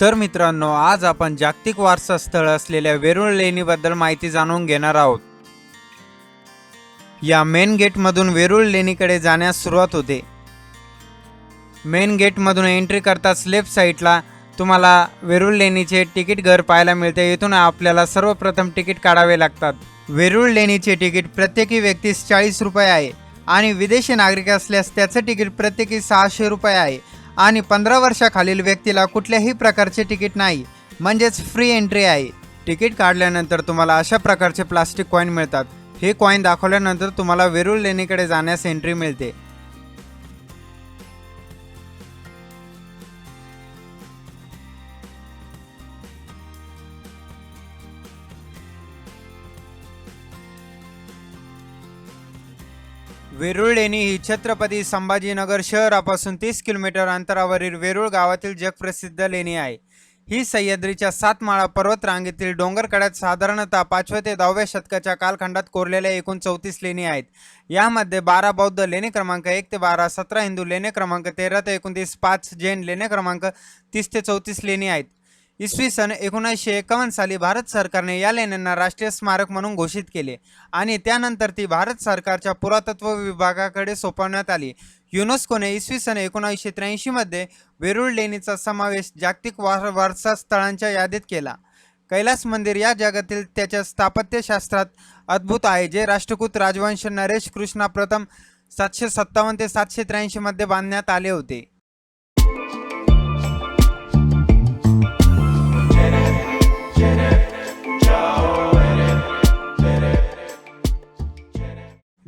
तर मित्रांनो आज आपण जागतिक वारसा स्थळ असलेल्या वेरूळ लेणीबद्दल माहिती जाणून घेणार आहोत. या मेन गेटमधून वेरूळ लेणीकडे जाण्यास सुरुवात होते. मेन गेटमधून एंट्री करताच लेफ्ट साईडला तुम्हाला वेरूळ लेणीचे तिकीट घर पाहायला मिळते. इथून आपल्याला सर्वप्रथम तिकीट काढावे लागतात. वेरूळ लेणीचे तिकीट प्रत्येकी व्यक्तीस चाळीस रुपये आहे आणि विदेशी नागरिक असल्यास त्याचं तिकीट प्रत्येकी सहाशे रुपये आहे. आणि पंधरा वर्षाखालील व्यक्तीला कुठल्याही प्रकारचे तिकीट नाही म्हणजेच फ्री एंट्री आहे. तिकीट काढल्यानंतर तुम्हाला अशा प्रकारचे प्लास्टिक कॉईन मिळतात. हे कॉईन दाखवल्यानंतर तुम्हाला वेरूळ लेणीकडे जाण्यास एंट्री मिळते. वेरूळ लेणी ही छत्रपती संभाजीनगर शहरापासून तीस किलोमीटर अंतरावरील वेरूळ गावातील जगप्रसिद्ध लेणी आहे. ही सह्याद्रीच्या सातमाळा पर्वतरांगेतील पर्वत रांगेतील डोंगरकड्यात साधारणतः पाचव्या ते दहाव्या शतकाच्या कालखंडात कोरलेल्या एकूण चौतीस लेणी आहेत. यामध्ये बारा बौद्ध लेणी क्रमांक एक ते बारा सतरा हिंदू लेणे क्रमांक तेरा ते एकोणतीस पाच जैन लेणे क्रमांक तीस ते चौतीस लेणी आहेत. इसवी सन एकोणीसशे एकावन्न साली भारत सरकारने या लेण्यांना राष्ट्रीय स्मारक म्हणून घोषित केले आणि त्यानंतर ती भारत सरकारच्या पुरातत्व विभागाकडे सोपवण्यात आली. युनेस्कोने इसवी सन एकोणीसशे त्र्याऐंशीमध्ये वेरूळ लेणीचा समावेश जागतिक वार वारसा स्थळांच्या यादीत केला. कैलास मंदिर या जगातील त्याच्या स्थापत्यशास्त्रात अद्भुत आहे जे राष्ट्रकूत राजवंश नरेश कृष्णा प्रथम सातशे सत्तावन्न ते सातशे त्र्याऐंशीमध्ये बांधण्यात आले होते.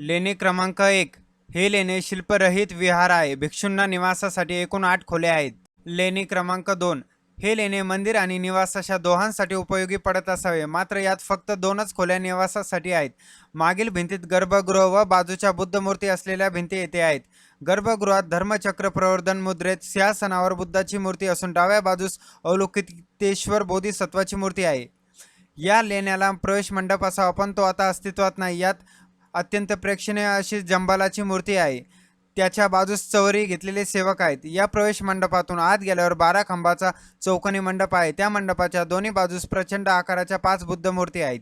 लेणी क्रमांक एक. हे लेणे शिल्परहित विहार आहे. भिक्षूंना निवासासाठी एकूण आठ खोल्या आहेत. लेणी क्रमांक दोन. हे लेणे मंदिर आणि निवास अशा दोहांसाठी उपयोगी पडत असावे. मात्र यात फक्त दोनच खोल्या निवासासाठी आहेत. मागील भिंतीत गर्भगृह व बाजूच्या बुद्धमूर्ती असलेल्या भिंती येथे आहेत. गर्भगृहात धर्मचक्र प्रवर्धन मुद्रेत सिंहासनावर बुद्धाची मूर्ती असून डाव्या बाजूस अवलोकितेश्वर बोधिसत्वाची मूर्ती आहे. या लेण्याला प्रवेश मंडप असावा पण तो आता अस्तित्वात नाही. यात अत्यंत प्रेक्षणीय अशी जंबालाची मूर्ती आहे. त्याच्या बाजूस चवरी घेतलेले सेवक आहेत. या प्रवेश मंडपातून आत गेल्यावर बारा खांबाचा चौकोनी मंडप आहे. त्या मंडपाच्या दोन्ही बाजूस प्रचंड आकाराच्या पाच बुद्ध मूर्ती आहेत.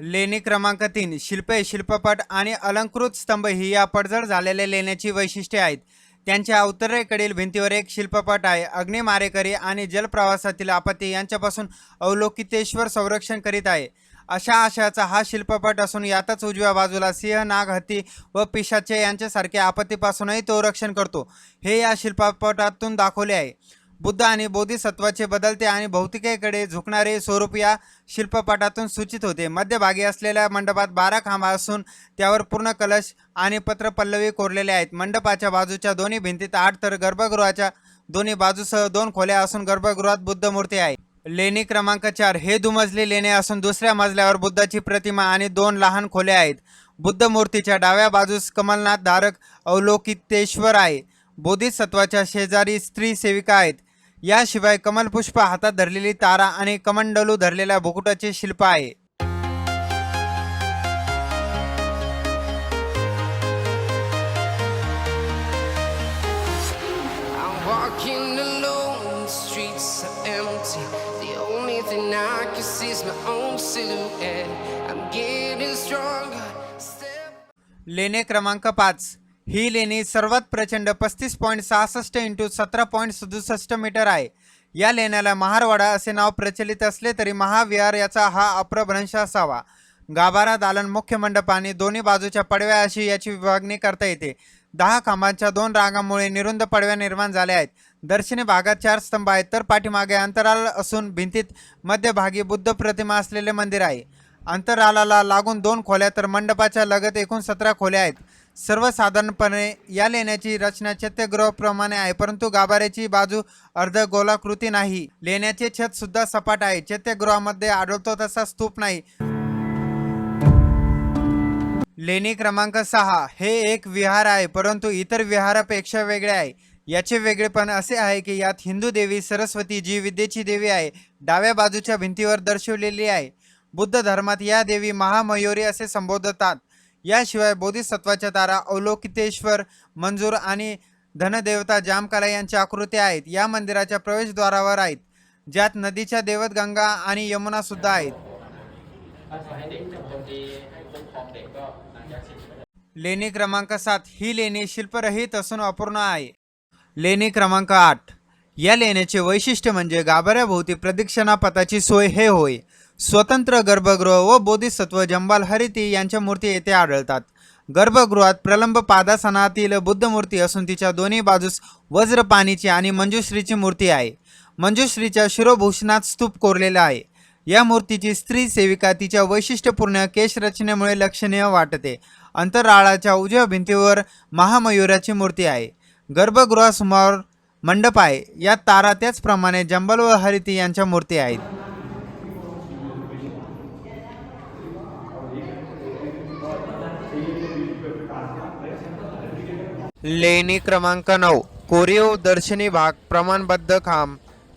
लेणी क्रमांक तीन शिल्पे शिल्पपट आणि अलंकृत स्तंभ ही या पडझड झालेल्या लेण्याची वैशिष्ट्ये आहेत. त्यांच्या उत्तरेकडील भिंतीवर एक शिल्पपट आहे. अग्निमारेकरी आणि जलप्रवासातील आपत्ती यांच्यापासून अवलोकितेश्वर संरक्षण करीत आहे. अशा आशयाचा हा शिल्पपट असून यातच उजव्या बाजूला सिंह नाग हत्ती व पिशाचे यांच्यासारख्या आपत्तीपासूनही तो रक्षण करतो. हे या शिल्पपटातून दाखवले आहे. बुद्ध आणि बोधिसत्वाचे बदलते आणि भौतिकेकडे झुकणारे स्वरूप या शिल्पपटातून सूचित होते. मध्यभागी असलेल्या मंडपात बारा खांबा असून त्यावर पूर्ण कलश आणि पत्रपल्लवी कोरलेले आहेत. मंडपाच्या बाजूच्या दोन्ही भिंतीत आठ तर गर्भगृहाच्या दोन्ही बाजूसह दोन खोल्या असून गर्भगृहात बुद्ध मूर्ती आहे. लेणी क्रमांक चार हे दुमजली लेणे असून दुसऱ्या मजल्यावर बुद्धाची प्रतिमा आणि दोन लहान खोल्या आहेत. बुद्ध मूर्तीच्या डाव्या बाजूस कमलनाथ धारक अवलोकितेश्वर आहे. बोधिसत्वाच्या शेजारी स्त्री सेविका आहेत. याशिवाय कमल पुष्पा हातात धरलेली तारा आणि कमंडलू धरलेल्या बुकुटाचे शिल्प आहे. लेणे क्रमांक पाच. ही लेणी सर्वात प्रचंड पस्तीस पॉईंट सहासष्ट इंटू सतरा पॉईंट सदुसष्ट मीटर आहे या लेण्याला महारवाडा असे नाव प्रचलित असले तरी महाविहार याचा हा अप्रभ्रंश असावा गाभारा दालन मुख्य मंडप आणि दोन्ही बाजूच्या पडव्या अशी याची विभागणी करता येते दहा खांबांच्या दोन रांगांमुळे निरुंद पडव्या निर्माण झाल्या आहेत दर्शनी भागात चार स्तंभ आहेत तर पाठीमागे अंतराल असून भिंतीत मध्यभागी बुद्ध प्रतिमा असलेले मंदिर आहे अंतरालाला लागून दोन खोल्या तर मंडपाच्या लगत एकूण सतरा खोल्या आहेत सर्वसाधारणपणे या लेण्याची रचना चैत्यगृहाप्रमाणे आहे परंतु गाभाऱ्याची बाजू अर्ध गोलाकृती नाही. लेण्याचे छत सुद्धा सपाट आहे. चैत्यगृहामध्ये आढळतो तसा स्तूप नाही. लेणी क्रमांक सहा. हे एक विहार आहे परंतु इतर विहारापेक्षा वेगळे आहे. याचे वेगळेपण असे आहे की यात हिंदू देवी सरस्वती जी विद्येची देवी आहे डाव्या बाजूच्या भिंतीवर दर्शवलेली आहे. बुद्ध धर्मात या देवी महामयुरी असे संबोधतात. याशिवाय बोधिसत्वाच्या तारा अवलोकितेश्वर मंजूर आणि धनदेवता जामकला यांच्या आकृत्या आहेत. या मंदिराच्या प्रवेशद्वारावर आहेत. ज्यात नदीच्या देवत गंगा आणि यमुना सुद्धा आहेत. लेणी क्रमांक सात. ही लेणी शिल्परहित असून अपूर्ण आहे. लेणी क्रमांक आठ. या लेण्याचे वैशिष्ट्य म्हणजे गाभाऱ्याभोवती प्रदक्षिणापथाची सोय हे होय. स्वतंत्र गर्भगृह व बोधिसत्व जंबाल हरिती यांच्या मूर्ती येथे आढळतात. गर्भगृहात प्रलंब पादासनातील बुद्ध मूर्ती असून तिच्या दोन्ही बाजूस वज्रपाणीची आणि मंजुश्रीची मूर्ती आहे. मंजुश्रीच्या शिरोभूषणात स्तूप कोरलेला आहे. या मूर्तीची स्त्री सेविका तिच्या वैशिष्ट्यपूर्ण केशरचनेमुळे लक्षणीय वाटते. अंतराळाच्या उजव्या भिंतीवर महामयुराची मूर्ती आहे. गर्भगृहासमोर मंडप आहे. यात तारा त्याचप्रमाणे जंबल व हरिती यांच्या मूर्ती आहेत. लेणी क्रमांक नऊ. कोरीव दर्शनी भाग प्रमाणबद्ध खांब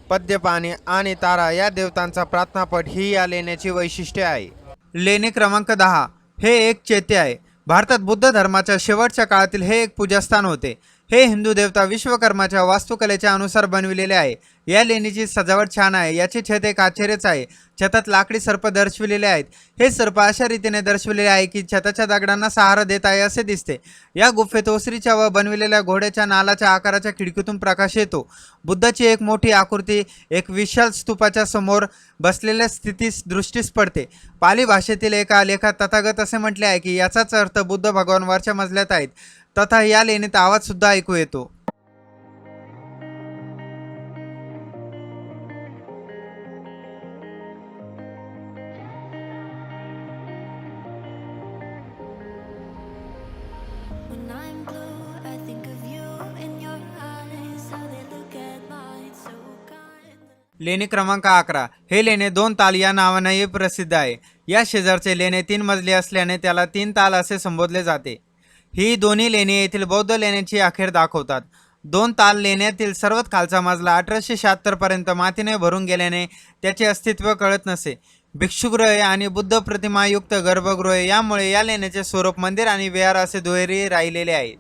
पद्यपाणी आणि तारा या देवतांचा प्रार्थनापट ही या लेण्याची वैशिष्ट्ये आहे. लेणी क्रमांक दहा. हे एक चैत्य आहे. भारतात बुद्ध धर्माच्या शेवटच्या काळातील हे एक पूजास्थान होते. हे हिंदू देवता विश्वकर्माच्या वास्तुकलेच्या अनुसार बनविलेले आहे. या लेणीची सजावट छान आहे याचे छत एक आश्चर्यच आहे. छतात लाकडी सर्प दर्शविलेले आहेत. हे सर्प अशा रीतीने दर्शविलेले आहे की छताच्या दगडांना सहारा देत आहे असे दिसते. या गुफेत ओसरीच्या व बनविलेल्या घोड्याच्या नालाच्या आकाराच्या खिडकीतून प्रकाश येतो. बुद्धाची एक मोठी आकृती एक विशाल स्तूपाच्या समोर बसलेल्या स्थितीस दृष्टीस पडते. पाली भाषेतील एका लेखात तथागत असे म्हटले आहे की याचाच अर्थ बुद्ध भगवान वरच्या मजल्यात आहेत. तथा या लेणीत आवाज सुद्धा ऐकू येतो. लेणी क्रमांक अकरा. हे लेणे दोन ताल या नावानेही प्रसिद्ध आहे. या शेजारचे लेणे तीन मजली असल्याने त्याला तीन ताल असे संबोधले जाते. ही दोन्ही लेणी येथील बौद्ध लेण्याची अखेर दाखवतात. दोन ताल लेण्यातील सर्वात खालचा मजला अठराशे शहात्तरपर्यंत मातीने भरून गेल्याने त्याचे अस्तित्व कळत नसे. भिक्षुगृहे आणि बुद्ध प्रतिमायुक्त गर्भगृहे यामुळे या लेण्याचे स्वरूप मंदिर आणि विहार असे दुहेरी राहिलेले आहे.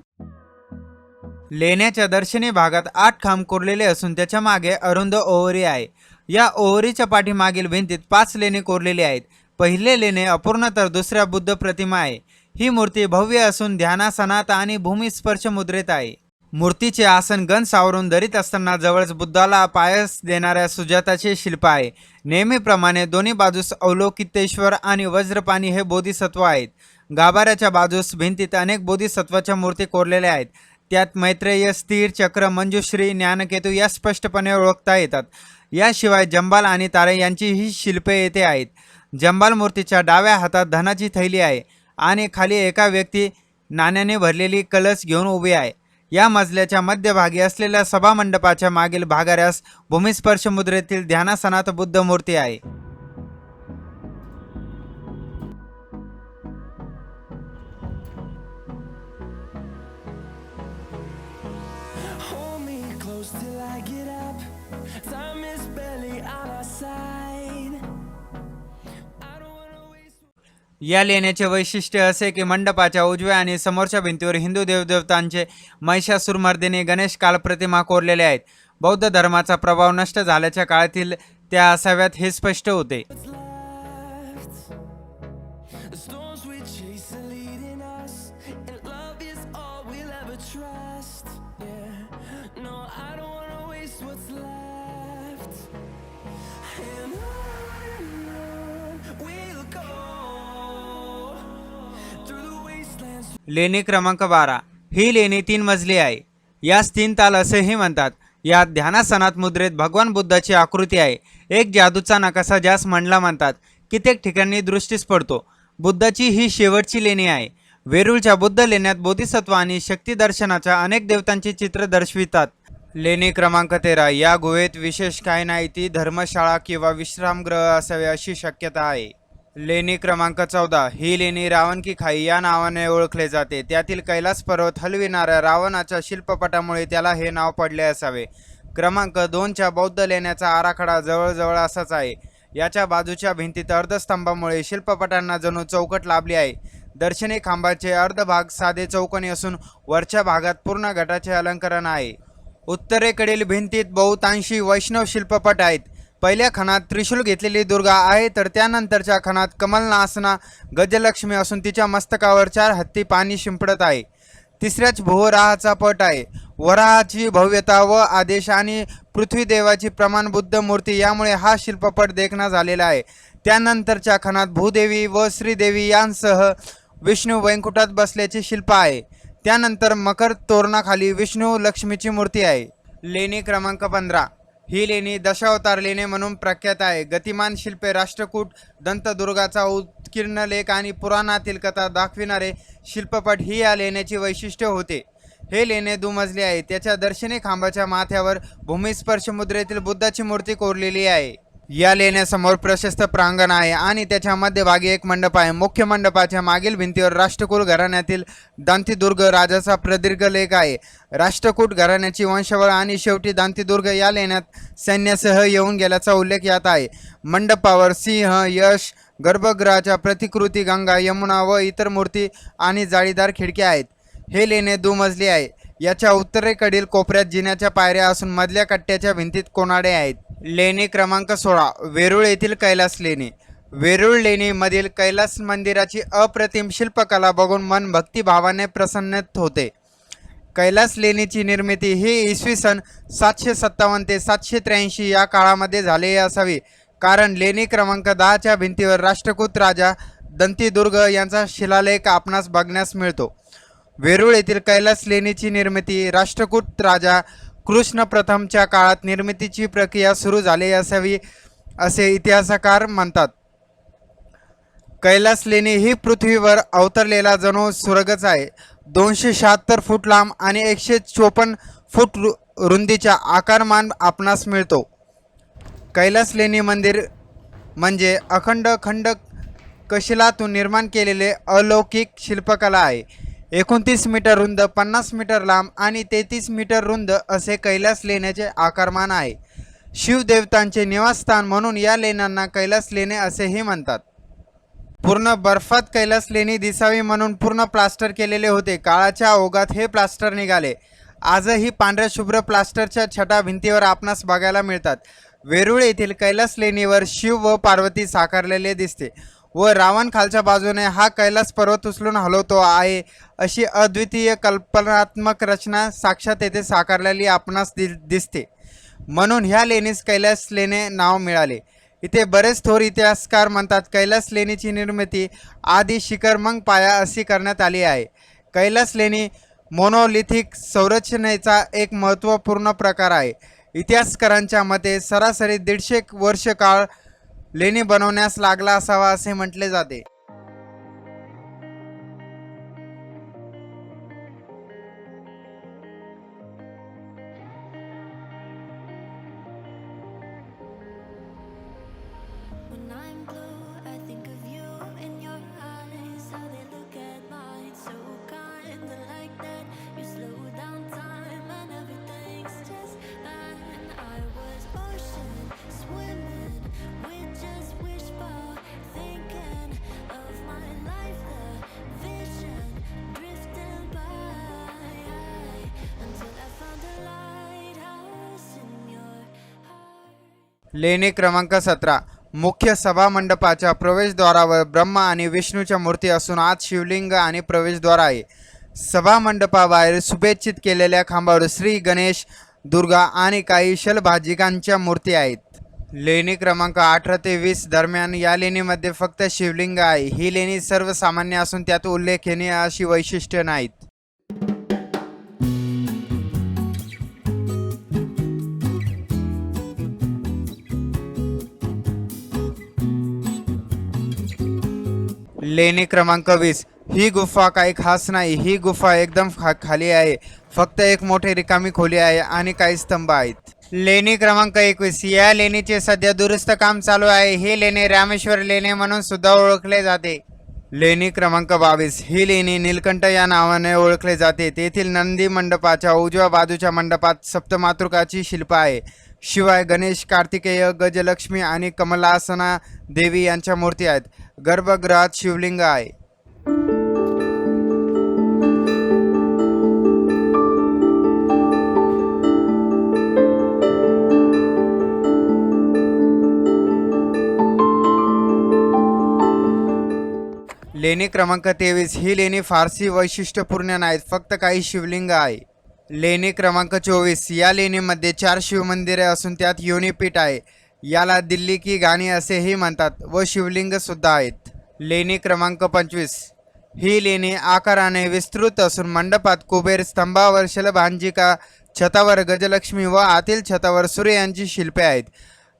लेण्याच्या दर्शनी भागात आठ खांब कोरलेले असून त्याच्यामागे अरुंद ओहरी आहे. या ओहरीच्या पाठीमागील भिंतीत पाच लेणे कोरलेली आहेत. पहिले लेणे अपूर्ण तर दुसऱ्या बुद्ध प्रतिमा आहे. ही मूर्ती भव्य असून ध्यानासनात आणि भूमिस्पर्श मुद्रेत आहे. मूर्तीचे आसन गण सावरून धरीत असताना जवळच बुद्धाला पायस देणाऱ्या सुजाताचे शिल्प आहे. नेहमीप्रमाणे दोन्ही बाजूस अवलोकितेश्वर आणि वज्रपाणी हे बोधिसत्व आहेत. गाभाऱ्याच्या बाजूस भिंतीत अनेक बोधिसत्वाच्या मूर्ती कोरलेल्या आहेत. त्यात मैत्रेय स्थिर चक्र मंजुश्री ज्ञानकेतू या स्पष्टपणे ओळखता येतात. याशिवाय जंबाल आणि तारे यांची ही शिल्पे येथे आहेत. जंबाल मूर्तीच्या डाव्या हातात धनाची थैली आहे. आणि खाली एका व्यक्ती नाण्याने भरलेली कलस घेऊन उभी आहे. या मजल्याच्या मध्यभागी असलेल्या सभामंडपाच्या मागील भागाऱ्यास भूमिस्पर्श मुद्रेतील ध्यानासनात बुद्ध मूर्ती आहे. या लेण्याचे वैशिष्ट्य असे की मंडपाच्या उजव्या आणि समोरच्या भिंतीवर हिंदू देवदेवतांचे महिषासुरमर्दिनी गणेश कालप्रतिमा कोरलेले कोरलेल्या आहेत. बौद्ध धर्माचा प्रभाव नष्ट झाल्याच्या काळातील त्या असाव्यात हे स्पष्ट होते. लेणी क्रमांक बारा. ही लेणी तीन मजली आहे. यास तीन ताल असेही म्हणतात. यात ध्यानासनात मुद्रेत भगवान बुद्धाची आकृती आहे. एक जादूचा नकासा ज्यास मंडला म्हणतात. कित्येक ठिकाणी दृष्टीस पडतो. बुद्धाची ही शेवटची लेणी आहे. वेरूळच्या बुद्ध लेण्यात बोधिसत्व आणि शक्तिदर्शनाच्या अनेक देवतांची चित्र दर्शवितात. लेणी क्रमांक तेरा. या गुहेत विशेष काही नाही. ती धर्मशाळा किंवा विश्रामगृह असावे अशी शक्यता आहे. लेणी क्रमांक चौदा. ही लेणी रावण की खाई या नावाने ओळखले जाते. त्यातील कैलास पर्वत हलविणाऱ्या रावणाच्या शिल्पपटामुळे त्याला हे नाव पडले असावे. क्रमांक दोनच्या बौद्ध लेण्याचा आराखडा जवळजवळ असाच आहे. याच्या बाजूच्या भिंतीत अर्धस्तंभामुळे शिल्पपटांना जणू चौकट लाभली आहे. दर्शनी खांबाचे अर्धभाग साधे चौकोनी असून वरच्या भागात पूर्ण घटाचे अलंकरण आहे. उत्तरेकडील भिंतीत बहुतांशी वैष्णव शिल्पपट आहेत. पहिल्या खणात त्रिशूल घेतलेली दुर्गा आहे तर त्यानंतरच्या खणात कमलनासना गजलक्ष्मी असून तिच्या मस्तकावर चार हत्ती पाणी शिंपडत आहे. तिसऱ्याच भूवराहाचा पट आहे. वराहाची भव्यता व आदेश आणि पृथ्वीदेवाची प्रमाणबुद्ध मूर्ती यामुळे हा शिल्पपट देखणा झालेला आहे. त्यानंतरच्या खणात भूदेवी व श्रीदेवी यांसह विष्णू वैकुटात बसल्याचे शिल्प आहे. त्यानंतर मकर तोरणाखाली विष्णू लक्ष्मीची मूर्ती आहे. लेणी क्रमांक पंधरा. ही लेणी दशावतार लेणे म्हणून प्रख्यात आहे. गतिमान शिल्पे राष्ट्रकूट दंतदुर्गाचा उत्कीर्ण लेख आणि पुराणातील कथा दाखविणारे शिल्पपट ही या लेण्याची वैशिष्ट्य होते. हे लेणे दुमजले आहे. त्याच्या दर्शनी खांबाच्या माथ्यावर भूमिस्पर्श मुद्रेतील बुद्धाची मूर्ती कोरलेली आहे. या लेण्यासमोर प्रशस्त प्रांगण आहे आणि त्याच्या मध्यभागी एक मंडप आहे. मुख्य मंडपाच्या मागील भिंतीवर राष्ट्रकुल घराण्यातील दांतीदुर्ग राजाचा प्रदीर्घ लेख आहे. राष्ट्रकूट घराण्याची वंशावळ आणि शेवटी दांतीदुर्ग या लेण्यात सैन्यासह येऊन गेल्याचा उल्लेख यात आहे. मंडपावर सिंह यश गर्भगृहाच्या प्रतिकृती गंगा यमुना व इतर मूर्ती आणि जाळीदार खिडक्या आहेत. हे लेणे दुमजली आहे. याच्या उत्तरेकडील कोपऱ्यात जिन्याच्या पायऱ्या असून मधल्या कट्ट्याच्या भिंतीत कोनाडे आहेत? लेणी क्रमांक सोळा वेरूळ येथील कैलास लेणी. वेरूळ लेणीमधील कैलास मंदिराची अप्रतिम शिल्पकला बघून मन भक्तिभावाने प्रसन्न होते. कैलास लेणीची निर्मिती ही इसवी सन सातशे सत्तावन्न ते सातशे त्र्याऐंशी या काळामध्ये झालेली असावी. कारण लेणी क्रमांक दहाच्या भिंतीवर राष्ट्रकूट राजा दंतीदुर्ग यांचा शिलालेख आपणास बघण्यास मिळतो. वेरूळ येथील कैलास लेणीची निर्मिती राष्ट्रकूट राजा कृष्ण प्रथमच्या काळात निर्मितीची प्रक्रिया सुरू झाली असावी असे इतिहासकार म्हणतात. कैलास लेणी ही पृथ्वीवर अवतरलेला जणू स्वर्गच आहे. दोनशे शहात्तर फूट लांब आणि एकशे चोपन्न फूट रु रुंदीच्या आकारमान आपणास मिळतो. कैलास लेणी मंदिर म्हणजे अखंड खंड कशिलातून निर्माण केलेले अलौकिक शिल्पकला आहे. एकोणतीस मीटर रुंद पन्नास मीटर लांब आणि तेहतीस मीटर रुंद असे कैलास लेण्याचे आकारमान आहे. शिवदेवतांचे निवासस्थान म्हणून या लेण्यांना कैलास लेणे असेही म्हणतात. पूर्ण बर्फात कैलास लेणी दिसावी म्हणून पूर्ण प्लास्टर केलेले होते. काळाच्या ओघात हे प्लास्टर निघाले. आजही पांढऱ्या शुभ्र प्लास्टरच्या छटा भिंतीवर आपणास बघायला मिळतात. वेरूळ येथील कैलास लेणीवर शिव व पार्वती साकारलेले दिसते. व रावण खालच्या बाजूने हा कैलास पर्वत उचलून हलवतो आहे. अशी अद्वितीय कल्पनात्मक रचना साक्षात येथे साकारलेली आपणास दि दिसते. म्हणून ह्या लेणीस कैलास लेणे नाव मिळाले. इथे बरेच थोर इतिहासकार म्हणतात कैलास लेणीची निर्मिती आधी शिखर मग पाया अशी करण्यात आली आहे. कैलास लेणी मोनोलिथिक संरचनेचा एक महत्त्वपूर्ण प्रकार आहे. इतिहासकारांच्या मते सरासरी दीडशे वर्ष काळ लेणी बनवण्यास लागला असावा असे म्हटले जाते. लेणी क्रमांक सतरा. मुख्य सभा मंडपाच्या प्रवेशद्वारावर ब्रह्मा आणि विष्णूच्या मूर्ती असून आत शिवलिंग आणि प्रवेशद्वार आहे. सभा मंडपाबाहेर शुभेच्छित केलेल्या खांबावर श्री गणेश दुर्गा आणि काही शलभाजिकांच्या मूर्ती आहेत. लेणी क्रमांक अठरा ते वीस दरम्यान या लेणीमध्ये फक्त शिवलिंग आहे. ही लेणी सर्वसामान्य असून त्यात उल्लेखनीय अशी वैशिष्ट्य नाहीत. लेणी क्रमांक वीस. ही गुफा काही खास नाही. ही गुफा एकदम खा खाली आहे. फक्त एक मोठी रिकामी खोली आहे आणि काही स्तंभ आहेत. लेणी क्रमांक एकवीस. या लेणीचे सध्या दुरुस्त काम चालू आहे. ही लेणी रामेश्वर लेणी म्हणून सुद्धा ओळखले जाते. लेणी क्रमांक बावीस. ही लेणी नीलकंठ या नावाने ओळखले जाते. तेथील नंदी मंडपाच्या उजव्या बाजूच्या मंडपात सप्तमातृकाची शिल्प आहे. शिवाय गणेश कार्तिकेय गजलक्ष्मी आणि कमलासना देवी यांच्या मूर्ती आहेत. गर्भगृहात शिवलिंग आहे. लेणी क्रमांक तेवीस. ही लेणी फारसी वैशिष्ट्यपूर्ण नाहीत फक्त काही शिवलिंग आहे. लेणी क्रमांक चोवीस. या लेणीमध्ये चार शिवमंदिरे असून त्यात योनीपीठ आहे. याला दिल्ली की गाणी असेही म्हणतात व शिवलिंग सुद्धा आहेत. लेणी क्रमांक पंचवीस. ही लेणी आकाराने विस्तृत असून मंडपात कुबेर स्तंभावर शलभांजिका छतावर गजलक्ष्मी व आतील छतावर सूर्य यांची शिल्पे आहेत.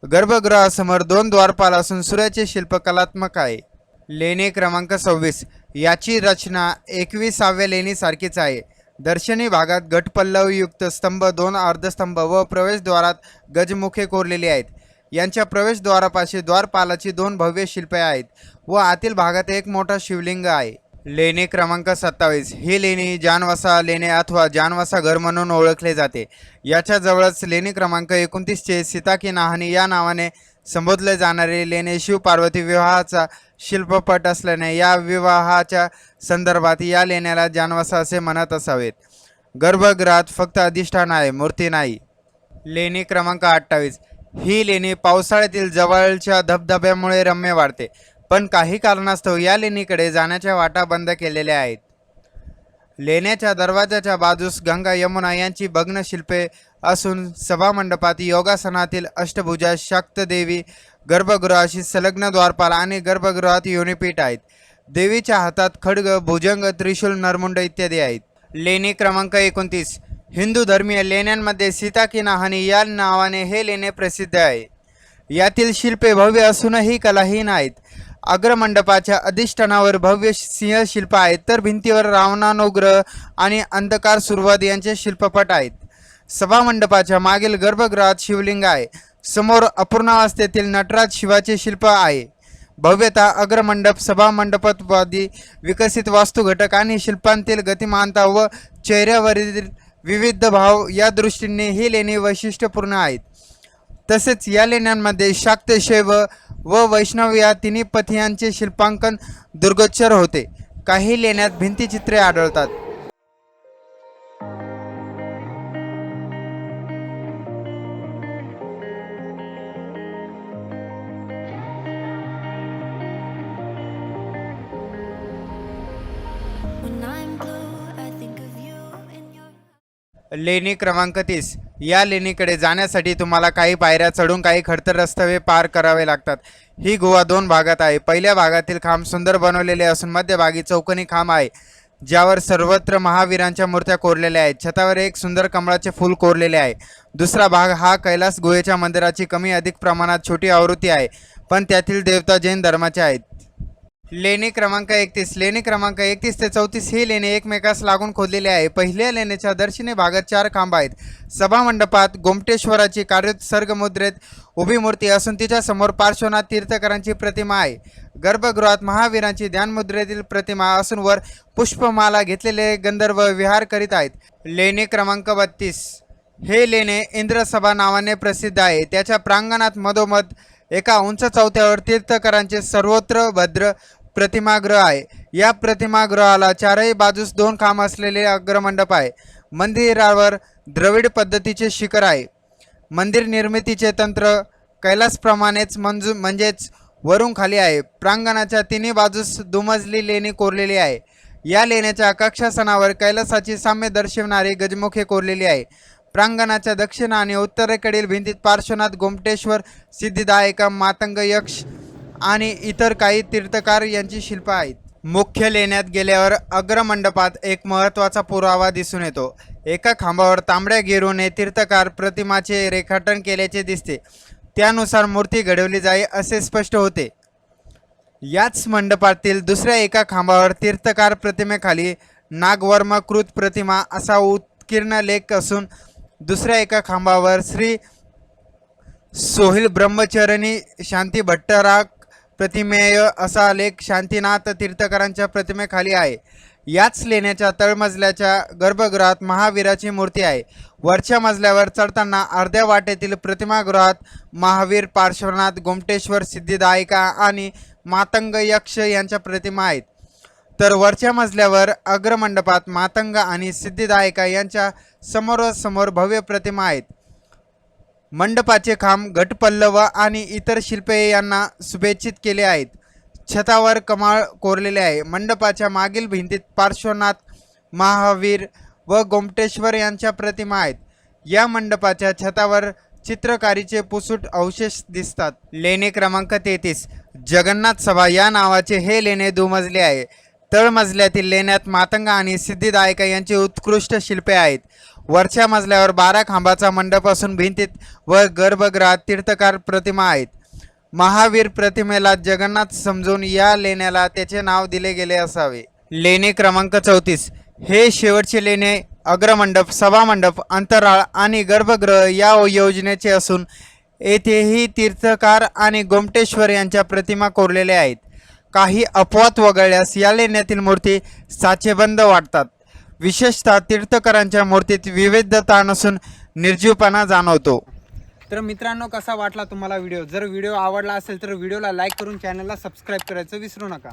गर्भगृहासमोर दोन द्वारपाल असून सूर्याचे शिल्प कलात्मक आहे. लेणी क्रमांक सव्वीस. याची रचना एकविसाव्या लेणीसारखीच आहे. दर्शनी भागात गटपल्लवयुक्त स्तंभ दोन अर्धस्तंभ व प्रवेशद्वारात गजमुखे कोरलेली आहेत. यांच्या प्रवेशद्वारापाशी द्वारपालाची दोन भव्य शिल्पे आहेत व आतील भागात एक मोठा शिवलिंग आहे. लेणी क्रमांक सत्तावीस. ही लेणी जानवसा लेणे अथवा जानवसा घर म्हणून ओळखले जाते. याच्या जवळच लेणी क्रमांक एकोणतीसचे सीता की नाहानी या नावाने संबोधले जाणारे लेणे शिवपार्वती विवाहाचा शिल्पपट असल्याने या विवाहाच्या संदर्भात या लेण्याला जानवसा असे म्हणत असावेत. गर्भगृहात फक्त अधिष्ठान आहे मूर्ती नाही. लेणी क्रमांक अठ्ठावीस. ही लेणी पावसाळ्यातील जवळच्या धबधब्यामुळे रम्य वाढते. पण काही कारणास्तव या लेणीकडे जाण्याच्या वाटा बंद केलेल्या आहेत. लेण्याच्या दरवाजाच्या बाजूस गंगा यमुना यांची भग्न शिल्पे असून सभामंडपात योगासनातील अष्टभुजा शाक्तदेवी गर्भगृहाशी संलग्न द्वारपाल आणि गर्भगृहात योनिपीठ आहेत. देवीच्या हातात खडग भुजंग त्रिशूल नरमुंड इत्यादी आहेत. लेणी क्रमांक एकोणतीस. हिंदू धर्मीय लेण्यांमध्ये सीता की या नावाने हे लेणे प्रसिद्ध आहे यातील शिल्पे भव्य असूनही कलाहीन आहेत अग्रमंडपाच्या अधिष्ठानावर भव्य सिंह शिल्प आहेत तर भिंतीवर रावणानुग्रह आणि अंधकार सुरुवात यांचे शिल्पपट आहेत सभामंडपाच्या मागील गर्भगृहात शिवलिंग आहे समोर अपूर्णावस्थेतील नटराज शिवाचे शिल्प आहे भव्यता अग्रमंडप सभामंडपवादी विकसित वास्तुघटक आणि शिल्पांतील गतिमानता व चेहऱ्यावरील विविध भाव या दृष्टीने ही लेणी वैशिष्ट्यपूर्ण आहेत. तसेच या लेण्यांमध्ये शाक्त शैव व वैष्णव या तिन्ही पथियांचे शिल्पांकन दुर्गोच्चर होते. काही लेण्यात भिंतीचित्रे आढळतात. लेणी क्रमांक तीस. या लेणीकडे जाण्यासाठी तुम्हाला काही पायऱ्या चढून काही खडतर रस्ते पार करावे लागतात. ही गुहा दोन भागात आहे. पहिल्या भागातील खांब सुंदर बनवलेले असून मध्यभागी चौकनी खांब आहे ज्यावर सर्वत्र महावीरांच्या मूर्त्या कोरलेल्या आहेत. छतावर एक सुंदर कमळाचे फूल कोरलेले आहे. दुसरा भाग हा कैलास गुहेच्या मंदिराची कमी अधिक प्रमाणात छोटी आवृत्ती आहे पण त्यातील देवता जैन धर्माचे आहेत. लेणी क्रमांक एकतीस. लेणी क्रमांक एकतीस ते चौतीस ही लेणी एकमेकास लागून खोदलेली आहे. पहिल्या लेणीच्या दर्शनी भागात चार खांब आहेत. सभामंडपात गोमटेश्वराची कार्योत्सर्ग मुद्रेत उभी मूर्ती असून तिच्या समोर पार्श्वनाथ तीर्थकरांची प्रतिमा आहे. गर्भगृहात महावीरांची ध्यानमुद्रेतील प्रतिमा असून वर पुष्पमाला घेतलेले गंधर्व विहार करीत आहेत. लेणी क्रमांक बत्तीस. हे लेणे इंद्रसभा नावाने प्रसिद्ध आहे. त्याच्या प्रांगणात मधोमध एका उंच चौथ्यावर तीर्थकरांचे सर्वत्र भद्र प्रतिमाग्रह आहे. या प्रतिमागृहाला चारही बाजूस दोन खांब असलेले अग्रमंडप आहे. मंदिरावर द्रविड पद्धतीचे शिखर आहे. मंदिर निर्मितीचे तंत्र कैलासप्रमाणेच मंजू म्हणजेच वरून खाली आहे. प्रांगणाच्या तिन्ही बाजूस दुमजली लेणी कोरलेली आहे. या लेण्याच्या कक्षासनावर कैलासाची साम्य दर्शवणारी गजमुखे कोरलेली आहे. प्रांगणाच्या दक्षिण आणि उत्तरेकडील भिंतीत पार्श्वनाथ गोमटेश्वर सिद्धिदायक मातंग यक्ष आणि इतर काही तीर्थकार यांची शिल्प आहेत. मुख्य लेण्यात गेल्यावर अग्रमंडपात एक महत्त्वाचा पुरावा दिसून येतो. एका खांबावर तांबड्या गिरूने तीर्थकार प्रतिमाचे रेखाटन केल्याचे दिसते. त्यानुसार मूर्ती घडवली जाई असे स्पष्ट होते. याच मंडपातील दुसऱ्या एका खांबावर तीर्थकार प्रतिमेखाली नागवर्मकृत प्रतिमा असा उत्कीर्ण लेख असून दुसऱ्या एका खांबावर श्री सोहिल ब्रह्मचरणी शांती भट्टराग प्रतिमेय असा लेख शांतीनाथ तीर्थकरांच्या प्रतिमेखाली आहे. याच लेण्याच्या तळमजल्याच्या गर्भगृहात महावीराची मूर्ती आहे. वरच्या मजल्यावर चढताना अर्ध्या वाटेतील प्रतिमागृहात महावीर पार्श्वनाथ गोमटेश्वर सिद्धिदायिका आणि मातंग यक्ष यांच्या प्रतिमा आहेत. तर वरच्या मजल्यावर अग्रमंडपात मातंग आणि सिद्धिदायिका यांच्या समोरासमोर भव्य प्रतिमा आहेत. मंडपाचे खांब घटपल्लव आणि इतर शिल्पे यांना शुभेच्छित केले आहेत. छतावर कमाळ कोरलेले आहे. मंडपाच्या मागील भिंतीत पार्श्वनाथ महावीर व गोमटेश्वर यांच्या प्रतिमा आहेत. या मंडपाच्या छतावर चित्रकारीचे पुसूट अवशेष दिसतात. लेणे क्रमांक तेहतीस. जगन्नाथ सभा या नावाचे हे लेणे दुमजले आहे. तळमजल्यातील लेण्यात मातंग आणि सिद्धिदायका यांची उत्कृष्ट शिल्पे आहेत. वरच्या मजल्यावर बारा खांबाचा मंडप असून भिंतीत व गर्भगृहात तीर्थकार प्रतिमा आहेत. महावीर प्रतिमेला जगन्नाथ समजून या लेण्याला त्याचे नाव दिले गेले असावे. लेणे क्रमांक चौतीस. हे शेवटचे लेणे अग्रमंडप सभामंडप अंतराळ आणि गर्भगृह या योजनेचे असून येथेही तीर्थकार आणि गोमटेश्वर यांच्या प्रतिमा कोरलेल्या आहेत. काही अपवाद वगळल्यास या लेण्यातील मूर्ती साचेबंद वाटतात. विशेषतः तीर्थकरांच्या मूर्तीत विविधता नसून निर्जीवपणा जाणवतो. तर मित्रांनो कसा वाटला तुम्हाला व्हिडिओ? जर व्हिडिओ आवडला असेल तर व्हिडिओला लाईक करून चॅनलला सबस्क्राईब करायचं विसरू नका.